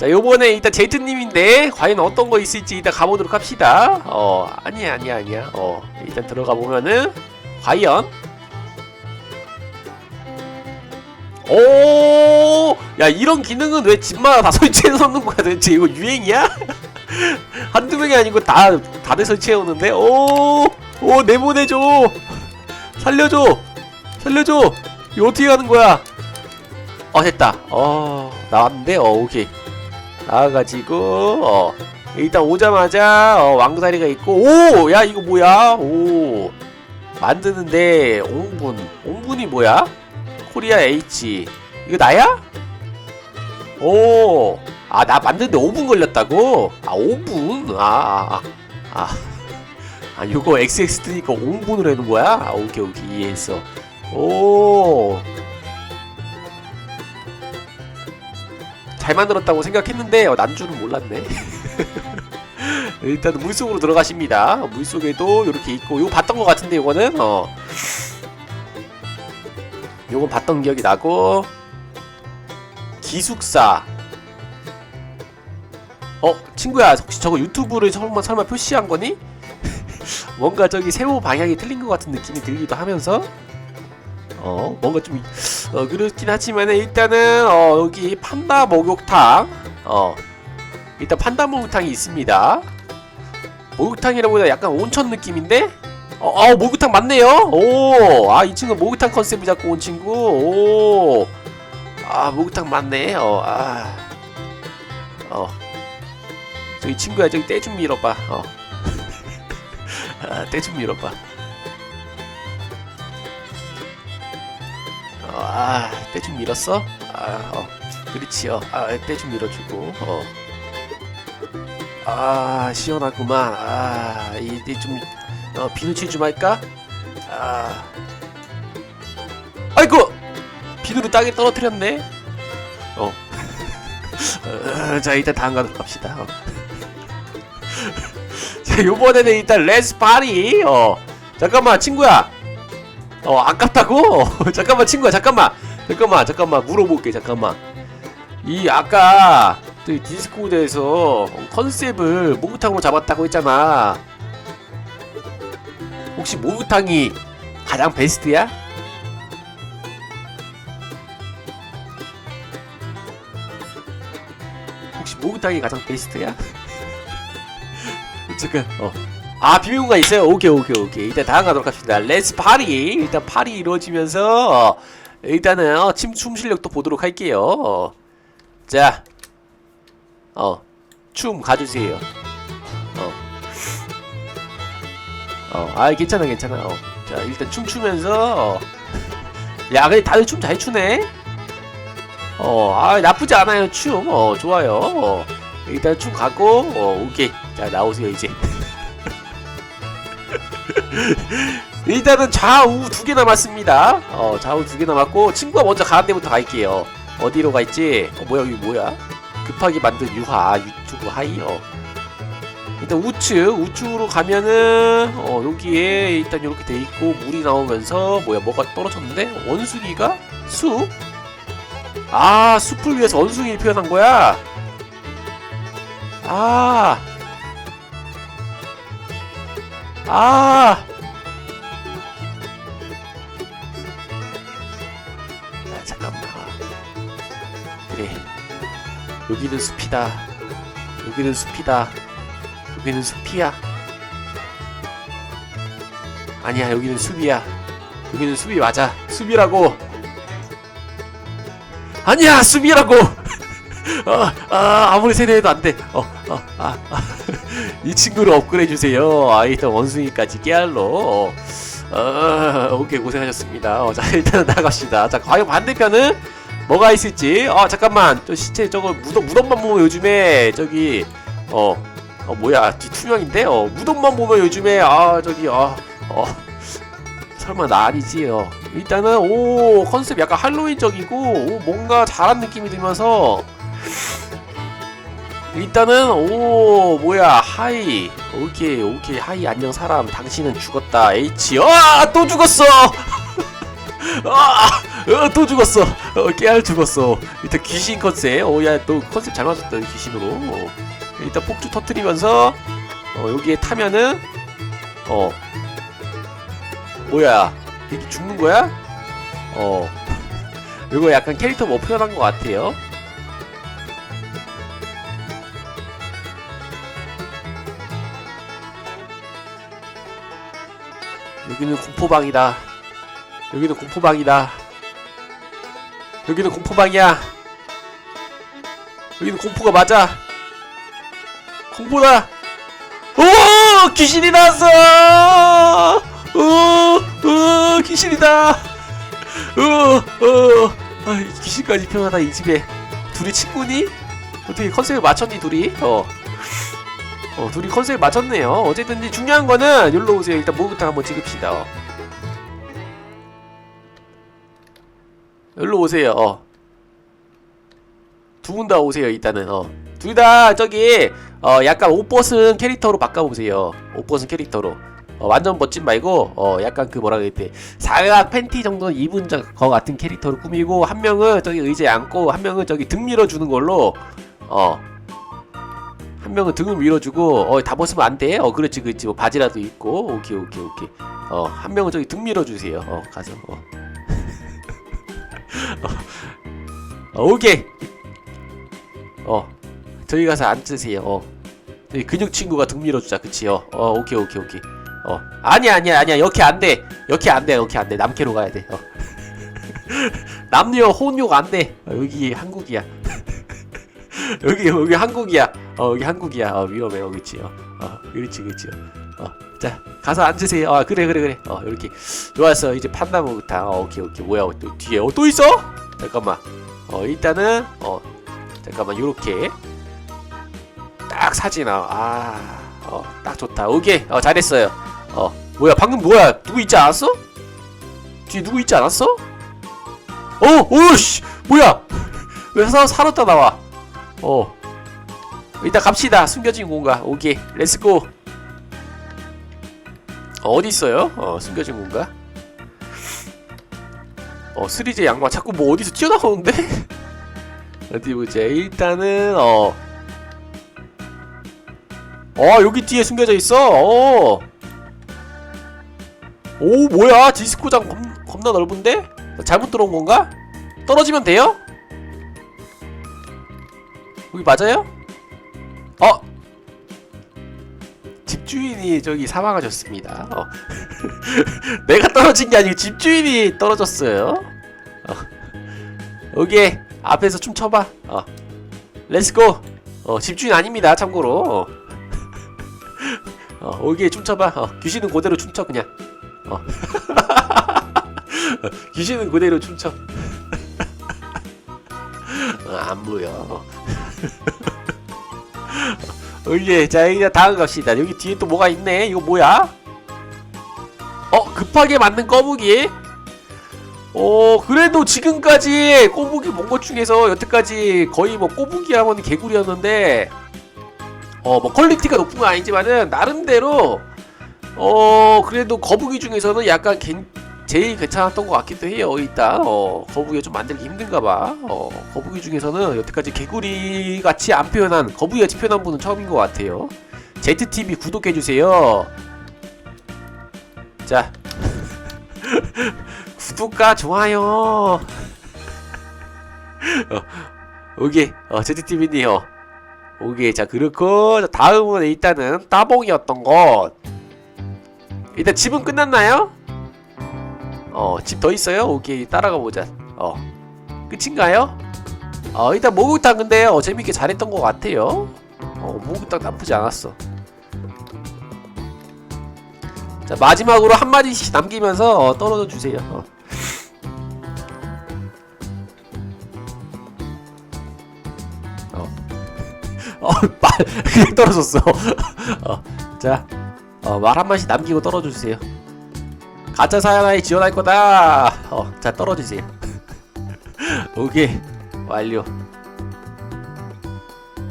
자 요번에 일단 제이트님인데 과연 어떤 거 있을지 일단 가보도록 합시다. 어 아니야 아니야 아니야. 어 일단 들어가 보면은 과연. 오, 야 이런 기능은 왜 집마다 다 설치해 놓는 거야 도대체? 이거 유행이야? 한두 명이 아니고 다 다들 설치해 오는데? 오, 오 내보내줘, 살려줘, 살려줘. 이거 어떻게 하는 거야? 어 됐다. 어 나왔는데? 어 오케이 나와가지고 어 일단 오자마자 어, 왕자리가 있고 오, 야 이거 뭐야? 오 만드는데 옹분, 옹분이 뭐야? 코리아 H 이거 나야? 오, 아 나 만드는데 5분 걸렸다고? 아 5분? 아, 아, 아, 아, 아 이거 XX 뜨니까 5분으로 해놓은 거야? 아 오케이 오케이 이해했어. 오, 잘 만들었다고 생각했는데 어, 난 줄은 몰랐네. 일단 물속으로 들어가십니다. 물속에도 이렇게 있고 이거 봤던 것 같은데 이거는 어. 요건 봤던 기억이 나고 기숙사 어 친구야 혹시 저거 유튜브를 설마 설마 표시한 거니? 뭔가 저기 세모 방향이 틀린 것 같은 느낌이 들기도 하면서 어 뭔가 좀 어, 그렇긴 하지만 일단은 어 여기 판다 목욕탕 어 일단 판다 목욕탕이 있습니다 목욕탕이라보다 약간 온천 느낌인데 어, 어 목욕탕 맞네요. 오, 아 이 친구 목욕탕 컨셉을 잡고 온 친구. 오, 아 목욕탕 맞네. 어, 아, 어, 저기 친구야 저기 때좀 밀어봐. 어, 아, 밀어봐. 아, 때 좀 밀었어? 아, 어, 그렇지요. 아, 때 좀 밀어주고. 어. 아 시원하구만 아 이제 좀 어, 비누칠 좀 할까? 아, 아이고 비누를 땅에 떨어뜨렸네. 어, 어, 자 일단 다음 가도록 합시다. 어. 자 요번에는 일단 레스 파리. 어, 잠깐만 친구야. 어 아깝다고? 잠깐만 친구야 잠깐만 잠깐만 잠깐만 물어볼게 잠깐만. 이 아까 그 디스코드에서 컨셉을 목욕탕으로 잡았다고 했잖아. 혹시 목욕탕이 가장 베스트야? 혹시 목욕탕이 가장 베스트야? 잠깐 어. 아 비밀공간 있어요? 오케이 오케이 오케이 일단 다음 가도록 합시다 렛츠 파리 일단 파리 이루어지면서 어, 일단은 어, 침, 춤 실력도 보도록 할게요 어. 자 어, 춤 가주세요. 어. 어, 아, 괜찮아, 괜찮아. 어. 자, 일단 춤추면서. 어. 야, 근데 다들 춤 잘 추네? 어, 아, 나쁘지 않아요, 춤. 어, 좋아요. 어. 일단 춤 가고, 어, 오케이. 자, 나오세요, 이제. 일단은 좌우 두 개 남았습니다. 어, 좌우 두 개 남았고, 친구가 먼저 가는 데부터 갈게요. 어디로 갈지. 어, 뭐야, 여기 뭐야? 급하게 만든 유화 유튜브 하이어 일단 우측 우측으로 가면은 어 여기에 일단 이렇게 돼 있고 물이 나오면서 뭐야 뭐가 떨어졌는데 원숭이가 숲? 아 숲을 위해서 원숭이를 표현한 거야? 아 아. 아, 잠깐만. 그래. 여기는 숲이다. 여기는 숲이다. 여기는 숲이야. 아니야, 여기는 숲이야. 여기는 숲이 맞아. 숲이라고. 아니야, 숲이라고. 아, 아, 아무리 세뇌해도 안 돼. 어, 어, 아, 아. 이 친구를 업그레이드 주세요. 아, 일단 원숭이까지 깨알로. 어, 오케이, 고생하셨습니다. 어, 자, 일단은 나갑시다. 자, 과연 반대편은 뭐가 있을지 아 잠깐만 저 시체 저거 무덤 무덤만 보면 요즘에 저기 어, 어 뭐야 뒤 투명인데 어 무덤만 보면 요즘에 아 저기 어, 어 설마 나 아니지 어 일단은 오 컨셉 약간 할로윈적이고 오, 뭔가 잘한 느낌이 들면서 일단은 오 뭐야 하이 오케이 오케이 하이 안녕 사람 당신은 죽었다 H 아또 죽었어 아 어, 또 죽었어. 어, 깨알 죽었어. 일단 귀신 컨셉. 어, 야, 또 컨셉 잘 맞았다, 귀신으로. 어. 일단 폭주 터트리면서, 어, 여기에 타면은, 어, 뭐야. 이게 죽는 거야? 어. 이거 약간 캐릭터 뭐 표현한 것 같아요. 여기는 공포방이다. 여기는 공포방이다. 여기는 공포방이야. 여기는 공포가 맞아. 공포다. 오 귀신이 나왔어. 오 오 귀신이다. 오 오 아, 이 귀신까지 표현하다 이 집에 둘이 친구니? 어떻게 컨셉을 맞췄니 둘이? 어. 어, 둘이 컨셉을 맞췄네요. 어쨌든 중요한 거는 여기로 오세요. 일단 목욕탕 한번 찍읍시다. 어. 여기로 오세요. 어. 두 분 다 오세요. 일단은 어. 둘 다 저기 어 약간 옷 벗은 캐릭터로 바꿔보세요. 옷 벗은 캐릭터로. 어, 완전 멋진 말고 어 약간 그 뭐라 그랬대 사각 팬티 정도 입은 저, 거 같은 캐릭터로 꾸미고 한 명은 저기 의자에 앉고 한 명은 저기 등 밀어주는 걸로 어 한 명은 등을 밀어주고 어 다 벗으면 안 돼. 어 그렇지 그렇지 뭐 바지라도 입고 오케이 오케이 오케이 어 한 명은 저기 등 밀어주세요. 어 가서 어. 어, 오케이 어 저기 가서 앉으세요. 어 저기 근육 친구가 등 밀어주자 그치요. 어 오케이 오케이 오케이 어 아니야 아니야 아니야 여기 안돼 여기 안돼 여기 안돼 남캐로 가야 돼. 어. 남녀 혼욕 안돼 어, 여기 한국이야. 여기 여기 한국이야. 어 여기 한국이야. 어 위험해. 어 그치. 어, 어 그렇지 그렇지. 어. 자 가서 앉으세요. 아 그래 그래 그래. 어 이렇게 좋았어. 이제 판나무부터. 어 오케이 오케이. 뭐야 또 뒤에 어 또 있어? 잠깐만. 어 일단은 어 잠깐만 요렇게 딱 사진 아, 아어딱 좋다. 오케이. 어 잘했어요. 어 뭐야 방금 뭐야 누구 있지 않았어? 뒤에 누구 있지 않았어? 어 오씨 뭐야 왜 사, 살았다 나와? 어. 일단 갑시다. 숨겨진 공간. 오케이. 렛츠고. 어, 어디 있어요? 어, 숨겨진 공간. 어, 스리제 양마 자꾸 뭐 어디서 튀어나오는데? 어디 보자. 일단은 어. 어, 여기 뒤에 숨겨져 있어. 어. 오, 뭐야? 디스코장 겁, 겁나 넓은데? 잘못 들어온 건가? 떨어지면 돼요? 여기 맞아요? 집주인이 저기 사망하셨습니다. 어. 내가 떨어진 게 아니고 집주인이 떨어졌어요. 어. 여기 앞에서 춤 춰봐. 어. 렛츠고. 어, 집주인 아닙니다. 참고로. 어. 어, 여기 춤춰봐. 어, 귀신은 그대로 춤춰 그냥. 어. 어, 귀신은 그대로 춤춰. 어, 안 보여. 어. 오예 자 이제 다음 갑시다. 여기 뒤에 또 뭐가 있네? 이거 뭐야? 어 급하게 만든 거북이? 어 그래도 지금까지 꼬북이 본것 중에서 여태까지 거의 뭐 꼬북이 하면 개구리였는데 어 뭐 퀄리티가 높은 건 아니지만은 나름대로 어 그래도 거북이 중에서는 약간 괜- 제일 괜찮았던 것 같기도 해요. 일단 어, 거북이가 좀 만들기 힘든가 봐. 어, 거북이 중에서는 여태까지 개구리 같이 안 표현한 거북이 같이 표현한 분은 처음인 것 같아요. ZTV 구독해 주세요. 자 구독과 좋아요. 어, 오케이 어, ZTV님 어. 오케이 자 그렇고 자, 다음은 일단은 따봉이었던 것. 일단 집은 끝났나요? 어, 집 더 있어요? 오케이, 따라가 보자. 어, 끝인가요? 어, 일단 목욕탕 근데 어, 재밌게 잘했던 것 같아요. 어, 목욕탕 나쁘지 않았어. 자, 마지막으로 한마디씩 남기면서 어, 떨어져 주세요. 어. 어, 어, 말, 그냥 떨어졌어. 어, 자, 어, 말 한마디씩 남기고 떨어져 주세요. 가짜 사연아이 지원할 거다. 어, 자 떨어지세요. 오케이 완료.